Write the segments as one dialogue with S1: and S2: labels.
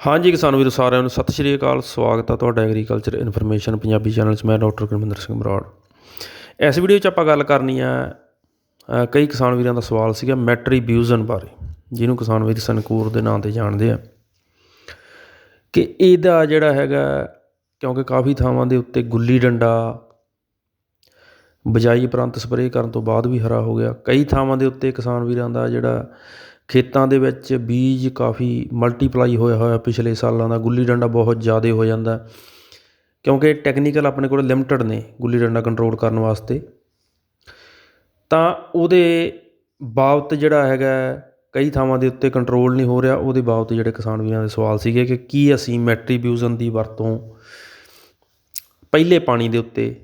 S1: ਹਾਂਜੀ ਕਿਸਾਨ ਵੀਰੋ, ਸਾਰਿਆਂ ਨੂੰ ਸਤਿ ਸ਼੍ਰੀ ਅਕਾਲ। ਸਵਾਗਤ ਹੈ ਤੁਹਾਡਾ ਐਗਰੀਕਲਚਰ ਇਨਫੋਰਮੇਸ਼ਨ ਪੰਜਾਬੀ ਚੈਨਲ 'ਚ। ਮੈਂ ਡਾਕਟਰ ਗੁਰਮਿੰਦਰ ਸਿੰਘ ਬਰਾੜ ਇਸ ਵੀਡੀਓ 'ਚ ਆਪਾਂ ਗੱਲ ਕਰਨੀ ਆ ਕਈ ਕਿਸਾਨ ਵੀਰਾਂ ਦਾ ਸਵਾਲ ਸੀਗਾ ਮੈਟਰੀਬਿਊਜ਼ਨ ਬਾਰੇ, ਜਿਹਨੂੰ ਕਿਸਾਨ ਵੀਰ ਸੰਕੂਰ ਦੇ ਨਾਂ ਤੇ ਜਾਣਦੇ ਆ। ਕਿ ਇਹਦਾ ਜਿਹੜਾ ਹੈਗਾ, ਕਿਉਂਕਿ ਕਾਫੀ ਥਾਵਾਂ ਦੇ ਉੱਤੇ ਗੁੱਲੀ ਡੰਡਾ, ਬਜਾਈ ਉਪਰੰਤ ਸਪਰੇਅ ਕਰਨ ਤੋਂ ਬਾਅਦ ਵੀ ਹਰਾ ਹੋ ਗਿਆ। ਕਈ ਥਾਵਾਂ ਦੇ ਉੱਤੇ ਕਿਸਾਨ ਵੀਰਾਂ ਦਾ ਜਿਹੜਾ ਖੇਤਾਂ ਦੇ ਵਿੱਚ ਬੀਜ ਕਾਫੀ ਮਲਟੀਪਲਾਈ ਹੋਇਆ ਹੋਇਆ ਪਿਛਲੇ ਸਾਲਾਂ ਦਾ, ਗੁੱਲੀ ਡੰਡਾ ਬਹੁਤ ਜ਼ਿਆਦਾ ਹੋ ਜਾਂਦਾ। ਕਿਉਂਕਿ ਟੈਕਨੀਕਲ ਆਪਣੇ ਕੋਲ ਲਿਮਟਿਡ ਨੇ ਗੁੱਲੀ ਡੰਡਾ ਕੰਟਰੋਲ ਕਰਨ ਵਾਸਤੇ। ਤਾਂ ਉਹਦੇ ਬਾਬਤ ਜਿਹੜਾ ਹੈਗਾ, ਕਈ ਥਾਵਾਂ ਦੇ ਉੱਤੇ ਕੰਟਰੋਲ ਨਹੀਂ ਹੋ ਰਿਹਾ, ਉਹਦੇ ਬਾਬਤ ਜਿਹੜੇ ਕਿਸਾਨ ਵੀਰਾਂ ਦੇ ਸਵਾਲ ਸੀਗੇ ਕਿ ਕੀ ਅਸੀਂ ਮੈਟਰੀਬਿਊਜ਼ਨ ਦੀ ਵਰਤੋਂ ਪਹਿਲੇ ਪਾਣੀ ਦੇ ਉੱਤੇ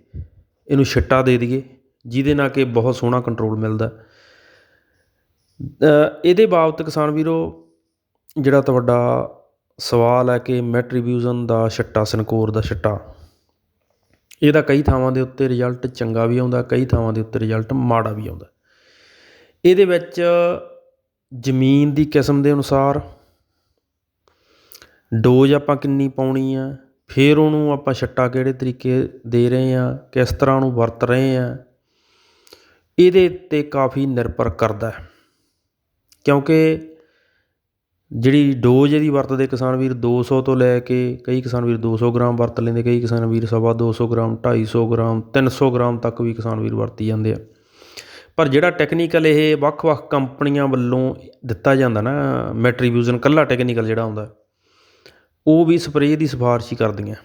S1: ਇਹਨੂੰ ਛਿੱਟਾ ਦੇ ਦਈਏ, ਜਿਹਦੇ ਨਾਲ ਕਿ ਬਹੁਤ ਸੋਹਣਾ ਕੰਟਰੋਲ ਮਿਲਦਾ। ਇਹਦੇ ਬਾਬਤ ਕਿਸਾਨ ਵੀਰੋ ਜਿਹੜਾ ਤੁਹਾਡਾ ਸਵਾਲ ਹੈ ਕਿ ਮੈਟਰੀਬਿਊਜ਼ਨ ਦਾ ਛਿੱਟਾ ਸਨਕੋਰ ਦਾ ਛਿੱਟਾ, ਇਹਦਾ ਕਈ ਥਾਵਾਂ ਦੇ ਉੱਤੇ ਰਿਜ਼ਲਟ ਚੰਗਾ ਵੀ ਆਉਂਦਾ, ਕਈ ਥਾਵਾਂ ਦੇ ਉੱਤੇ ਰਿਜ਼ਲਟ ਮਾੜਾ ਵੀ ਆਉਂਦਾ। ਇਹਦੇ ਵਿੱਚ ਜ਼ਮੀਨ ਦੀ ਕਿਸਮ ਦੇ ਅਨੁਸਾਰ ਡੋਜ਼ ਆਪਾਂ ਕਿੰਨੀ ਪਾਉਣੀ ਆ, ਫਿਰ ਉਹਨੂੰ ਆਪਾਂ ਛੱਟਾ ਕਿਹੜੇ ਤਰੀਕੇ ਦੇ ਰਹੇ ਆ, ਕਿਸ ਤਰ੍ਹਾਂ ਉਹਨੂੰ ਵਰਤ ਰਹੇ ਆ, ਇਹਦੇ ਤੇ ਕਾਫੀ ਨਿਰਭਰ ਕਰਦਾ ਹੈ। ਕਿਉਂਕਿ ਜਿਹੜੀ ਡੋਜ਼ ਇਹਦੀ ਵਰਤਦੇ ਕਿਸਾਨ ਵੀਰ ਦੋ ਸੌ ਤੋਂ ਲੈ ਕੇ ਕਈ ਕਿਸਾਨ ਵੀਰ ਦੋ ਸੌ ਗ੍ਰਾਮ ਵਰਤ ਲੈਂਦੇ, ਕਈ ਕਿਸਾਨ ਵੀਰ ਸਵਾ ਦੋ ਸੌ ਗ੍ਰਾਮ, ਢਾਈ ਸੌ ਗ੍ਰਾਮ 300 ਗ੍ਰਾਮ ਤੱਕ ਵੀ ਕਿਸਾਨ ਵੀਰ ਵਰਤੀ ਜਾਂਦੇ ਆ। ਪਰ ਜਿਹੜਾ ਟੈਕਨੀਕਲ ਇਹ ਵੱਖ-ਵੱਖ ਕੰਪਨੀਆਂ ਵੱਲੋਂ ਦਿੱਤਾ ਜਾਂਦਾ ਨਾ ਮੈਟਰੀਬਿਊਜ਼ਨ ਕੱਲਾ ਟੈਕਨੀਕਲ ਜਿਹੜਾ ਹੁੰਦਾ, ਉਹ ਵੀ ਸਪਰੇਅ ਦੀ ਸਿਫਾਰਿਸ਼ ਹੀ ਕਰਦੀਆਂ।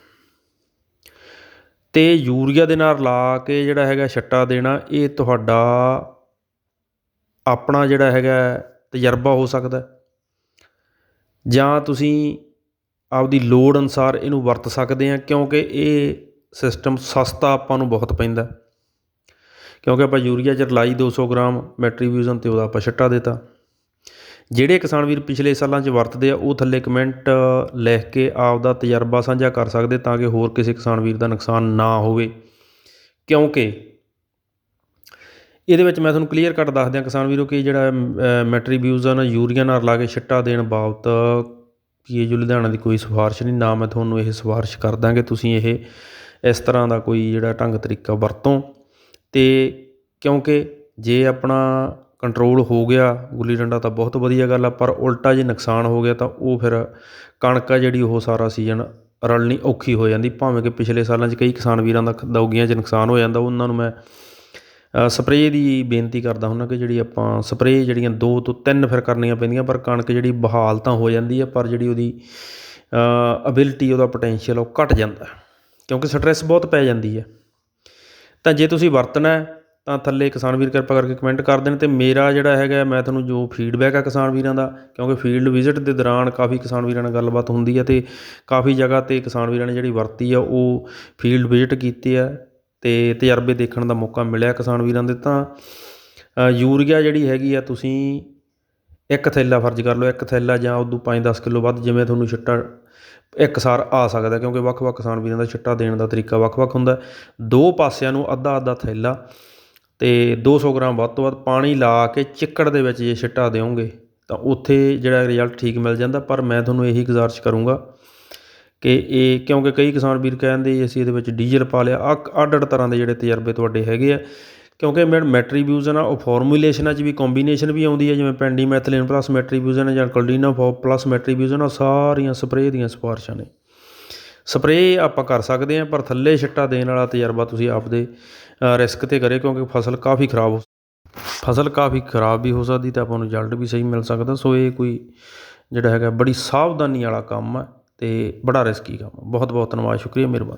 S1: ਤੇ ਯੂਰੀਆ ਦੇ ਨਾਲ ਲਾ ਕੇ ਜਿਹੜਾ ਹੈਗਾ ਛੱਟਾ ਦੇਣਾ, ਇਹ ਤੁਹਾਡਾ ਆਪਣਾ ਜਿਹੜਾ ਹੈਗਾ ਤਜਰਬਾ ਹੋ ਸਕਦਾ ਜਾਂ ਤੁਸੀਂ ਆਪਦੀ ਲੋੜ ਅਨੁਸਾਰ ਇਹਨੂੰ ਵਰਤ ਸਕਦੇ ਹਾਂ, ਕਿਉਂਕਿ ਇਹ ਸਿਸਟਮ ਸਸਤਾ ਆਪਾਂ ਨੂੰ ਬਹੁਤ ਪੈਂਦਾ ਕਿਉਂਕਿ ਆਪਾਂ ਯੂਰੀਆ ਚ ਰਲਾਈ 200 ਗ੍ਰਾਮ ਮੈਟਰੀਵਿਊਜ਼ਨ ਤੇ ਉਹਦਾ ਆਪਾਂ ਛਿੱਟਾ ਦਿੱਤਾ। ਜਿਹੜੇ ਕਿਸਾਨ ਵੀਰ ਪਿਛਲੇ ਸਾਲਾਂ 'ਚ ਵਰਤਦੇ ਆ, ਉਹ ਥੱਲੇ ਕਮੈਂਟ ਲਿਖ ਕੇ ਆਪਦਾ ਤਜਰਬਾ ਸਾਂਝਾ ਕਰ ਸਕਦੇ ਤਾਂ ਕਿ ਹੋਰ ਕਿਸੇ ਕਿਸਾਨ ਵੀਰ ਦਾ ਨੁਕਸਾਨ ਨਾ ਹੋਵੇ। ਕਿਉਂਕਿ ਇਹਦੇ ਵਿੱਚ ਮੈਂ ਤੁਹਾਨੂੰ ਕਲੀਅਰ ਕੱਟ ਦੱਸ ਦਿਆਂ ਕਿਸਾਨ ਵੀਰੋ ਕਿ ਜਿਹੜਾ ਮੈਟਰੀਬਿਊਜ਼ਨ ਯੂਰੀਆ ਨਾਲ ਲਾ ਕੇ ਛਿੱਟਾ ਦੇਣ ਬਾਬਤ ਪੀਏ ਜੋ ਲੁਧਿਆਣਾ ਦੀ ਕੋਈ ਸਿਫਾਰਿਸ਼ ਨਹੀਂ, ਨਾ ਮੈਂ ਤੁਹਾਨੂੰ ਇਹ ਸਿਫਾਰਿਸ਼ ਕਰਦਾ ਕਿ ਤੁਸੀਂ ਇਹ ਇਸ ਤਰ੍ਹਾਂ ਦਾ ਕੋਈ ਜਿਹੜਾ ਢੰਗ ਤਰੀਕਾ ਵਰਤੋਂ। ਤੇ ਕਿਉਂਕਿ ਜੇ ਆਪਣਾ ਕੰਟਰੋਲ ਹੋ ਗਿਆ, ਗੁੱਲੀ ਡੰਡਾ ਤਾਂ ਬਹੁਤ ਵਧੀਆ ਗੱਲ ਆ, ਪਰ ਉਲਟਾ ਜੇ ਨੁਕਸਾਨ ਹੋ ਗਿਆ ਤਾਂ ਉਹ ਫਿਰ ਕਣਕ ਆ ਜਿਹੜੀ ਉਹ ਸਾਰਾ ਸੀਜ਼ਨ ਰਲਣੀ ਔਖੀ ਹੋ ਜਾਂਦੀ, ਭਾਵੇਂ ਕਿ ਪਿਛਲੇ ਸਾਲਾਂ 'ਚ ਕਈ ਕਿਸਾਨ ਵੀਰਾਂ ਦਾ ਦੌਗੀਆਂ 'ਚ ਨੁਕਸਾਨ ਹੋ ਜਾਂਦਾ, ਉਹਨਾਂ ਨੂੰ ਮੈਂ ਸਪਰੇਅ ਦੀ ਬੇਨਤੀ ਕਰਦਾ ਹੁੰਦਾ ਕਿ ਜਿਹੜੀ ਆਪਾਂ ਸਪਰੇਅ ਜਿਹੜੀਆਂ ਦੋ ਤੋਂ ਤਿੰਨ ਫਿਰ ਕਰਨੀਆਂ ਪੈਂਦੀਆਂ, ਪਰ ਕਣਕ ਜਿਹੜੀ ਬਹਾਲ ਤਾਂ ਹੋ ਜਾਂਦੀ ਹੈ ਪਰ ਜਿਹੜੀ ਉਹਦੀ ਅਬਿਲਿਟੀ ਉਹਦਾ ਪੋਟੈਂਸ਼ੀਅਲ ਉਹ ਘਟ ਜਾਂਦਾ, ਕਿਉਂਕਿ ਸਟ੍ਰੈਸ ਬਹੁਤ ਪੈ ਜਾਂਦੀ ਹੈ ਤਾਂ ਜੇ ਤੁਸੀਂ ਵਰਤਣਾ ਤਾਂ ਥੱਲੇ ਕਿਸਾਨ ਵੀਰ ਕਿਰਪਾ ਕਰਕੇ ਕਮੈਂਟ ਕਰ ਦੇਣ ਤੇ ਮੇਰਾ ਜਿਹੜਾ ਹੈਗਾ, ਮੈਂ ਤੁਹਾਨੂੰ ਜੋ ਫੀਡਬੈਕ ਆ ਕਿਸਾਨ ਵੀਰਾਂ ਦਾ, ਕਿਉਂਕਿ ਫੀਲਡ ਵਿਜ਼ਿਟ ਦੇ ਦੌਰਾਨ ਕਾਫੀ ਕਿਸਾਨ ਵੀਰਾਂ ਨਾਲ ਗੱਲਬਾਤ ਹੁੰਦੀ ਹੈ ਤੇ ਕਾਫੀ ਜਗ੍ਹਾ ਤੇ ਕਿਸਾਨ ਵੀਰਾਂ ਨੇ ਜਿਹੜੀ ਵਰਤੀ ਆ, ਉਹ ਫੀਲਡ ਵਿਜ਼ਿਟ ਕੀਤੀ ਆ। ਅਤੇ ਤਜਰਬੇ ਦੇਖਣ ਦਾ ਮੌਕਾ ਮਿਲਿਆ ਕਿਸਾਨ ਵੀਰਾਂ ਦੇ ਤਾਂ ਯੂਰੀਆ ਜਿਹੜੀ ਹੈਗੀ ਆ ਤੁਸੀਂ ਇੱਕ ਥੈਲਾ ਫਰਜ਼ ਕਰ ਲਓ, ਇੱਕ ਥੈਲਾ ਜਾਂ ਉਦੋਂ ਪੰਜ ਦਸ ਕਿਲੋ ਵੱਧ ਜਿਵੇਂ ਤੁਹਾਨੂੰ ਛਿੱਟਾ ਇੱਕ ਸਾਰ ਆ ਸਕਦਾ ਕਿਉਂਕਿ ਵੱਖ-ਵੱਖ ਕਿਸਾਨ ਵੀਰਾਂ ਦਾ ਛਿੱਟਾ ਦੇਣ ਦਾ ਤਰੀਕਾ ਵੱਖ-ਵੱਖ ਹੁੰਦਾ ਦੋ ਪਾਸਿਆਂ ਨੂੰ ਅੱਧਾ-ਅੱਧਾ ਥੈਲਾ ਤੇ 200 ਗ੍ਰਾਮ ਵੱਧ ਤੋਂ ਵੱਧ ਪਾਣੀ ਲਾ ਕੇ ਚਿੱਕੜ ਦੇ ਵਿੱਚ ਜੇ ਛਿੱਟਾ ਦਿਓਗੇ ਤਾਂ ਉੱਥੇ ਜਿਹੜਾ ਰਿਜ਼ਲਟ ਠੀਕ ਮਿਲ ਜਾਂਦਾ, ਪਰ ਮੈਂ ਤੁਹਾਨੂੰ ਇਹੀ ਗੁਜ਼ਾਰਿਸ਼ ਕਰੂੰਗਾ ਕਿ ਇਹ ਕਿਉਂਕਿ ਕਈ ਕਿਸਾਨ ਵੀਰ ਕਹਿੰਦੇ ਅਸੀਂ ਇਹਦੇ ਵਿੱਚ ਡੀਜ਼ਲ ਪਾ ਲਿਆ। ਅੱਡ ਅੱਡ ਤਰ੍ਹਾਂ ਦੇ ਜਿਹੜੇ ਤਜਰਬੇ ਤੁਹਾਡੇ ਹੈਗੇ ਆ। ਕਿਉਂਕਿ ਮੈਂ ਮੈਟਰੀਬਿਊਜ਼ਨ ਆ, ਉਹ ਫਾਰਮੂਲੇਸ਼ਨਾਂ 'ਚ ਵੀ, ਕੰਬੀਨੇਸ਼ਨ ਵੀ ਆਉਂਦੀ ਹੈ ਜਿਵੇਂ ਪੈਂਡੀਮੈਥਲਿਨ ਪਲੱਸ ਮੈਟਰੀਬਿਊਜ਼ਨ ਜਾਂ ਕਲਡੀਨਾ ਪਲੱਸ ਮੈਟਰੀਬਿਊਜ਼ਨ ਆ, ਸਾਰੀਆਂ ਸਪਰੇਅ ਦੀਆਂ ਸਿਫਾਰਸ਼ਾਂ ਨੇ। ਸਪਰੇਅ ਆਪਾਂ ਕਰ ਸਕਦੇ ਹਾਂ ਪਰ ਥੱਲੇ ਛਿੱਟਾ ਦੇਣ ਵਾਲਾ ਤਜਰਬਾ ਤੁਸੀਂ ਆਪਦੇ ਰਿਸਕ ਤੇ ਕਰੇ, ਕਿਉਂਕਿ ਫਸਲ ਕਾਫੀ ਖਰਾਬ ਹੋ ਫਸਲ ਕਾਫੀ ਖਰਾਬ ਵੀ ਹੋ ਸਕਦੀ ਤੇ ਆਪਾਂ ਨੂੰ ਰਿਜ਼ਲਟ ਵੀ ਸਹੀ ਮਿਲ ਸਕਦਾ। ਸੋ ਇਹ ਕੋਈ ਜਿਹੜਾ ਹੈਗਾ ਬੜੀ ਸਾਵਧਾਨੀ ਵਾਲਾ ਕੰਮ ਹੈ ਅਤੇ ਬੜਾ ਰਿਸਕੀ ਕੰਮ ਬਹੁਤ ਬਹੁਤ ਧੰਨਵਾਦ ਸ਼ੁਕਰੀਆ ਮਿਹਰਬਾਨੀ।